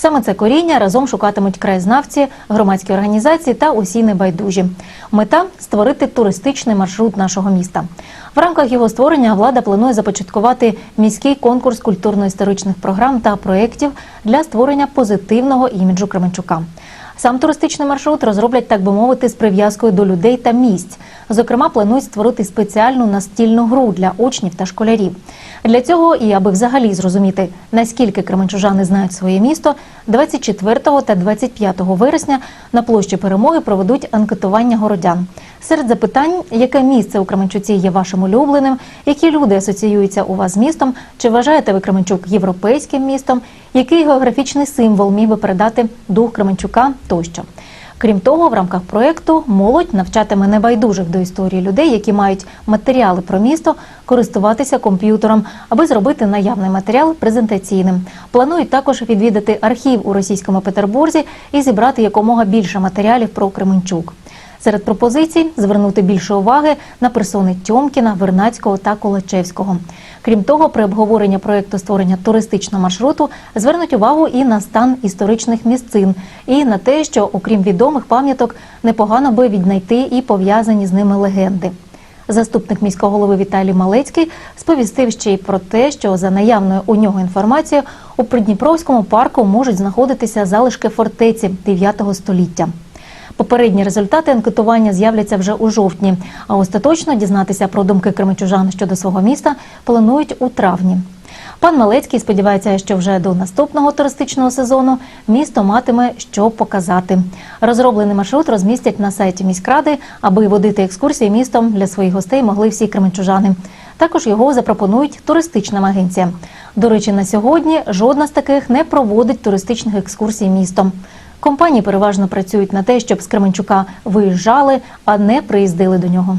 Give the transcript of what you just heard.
Саме це коріння разом шукатимуть краєзнавці, громадські організації та усі небайдужі. Мета створити туристичний маршрут нашого міста. В рамках його створення влада планує започаткувати міський конкурс культурно-історичних програм та проєктів для створення позитивного іміджу Кременчука. Сам туристичний маршрут розроблять, так би мовити, з прив'язкою до людей та місць. Зокрема, планують створити спеціальну настільну гру для учнів та школярів. Для цього і аби взагалі зрозуміти, наскільки кременчужани знають своє місто, 24 та 25 вересня на площі перемоги проведуть анкетування городян. Серед запитань, яке місце у Кременчуці є вашим улюбленим, які люди асоціюються у вас з містом, чи вважаєте ви Кременчук європейським містом, який географічний символ міг би передати дух Кременчука тощо. Крім того, в рамках проєкту молодь навчатиме небайдужих до історії людей, які мають матеріали про місто, користуватися комп'ютером, аби зробити наявний матеріал презентаційним. Планують також відвідати архів у російському Петербурзі і зібрати якомога більше матеріалів про Кременчук. Серед пропозицій звернути більше уваги на персони Тьомкіна, Вернацького та Колачевського. Крім того, при обговоренні проєкту створення туристичного маршруту звернуть увагу і на стан історичних місцин, і на те, що, окрім відомих пам'яток, непогано би віднайти і пов'язані з ними легенди. Заступник міського голови Віталій Малецький сповістив ще й про те, що за наявною у нього інформацією у Придніпровському парку можуть знаходитися залишки фортеці 9 століття. Попередні результати анкетування з'являться вже у жовтні, а остаточно дізнатися про думки кременчужан щодо свого міста планують у травні. Пан Малецький сподівається, що вже до наступного туристичного сезону місто матиме що показати. Розроблений маршрут розмістять на сайті міськради, аби водити екскурсії містом для своїх гостей могли всі кременчужани. Також його запропонують туристичним агенціям. До речі, на сьогодні жодна з таких не проводить туристичних екскурсій містом. Компанії переважно працюють на те, щоб з Кременчука виїжджали, а не приїздили до нього.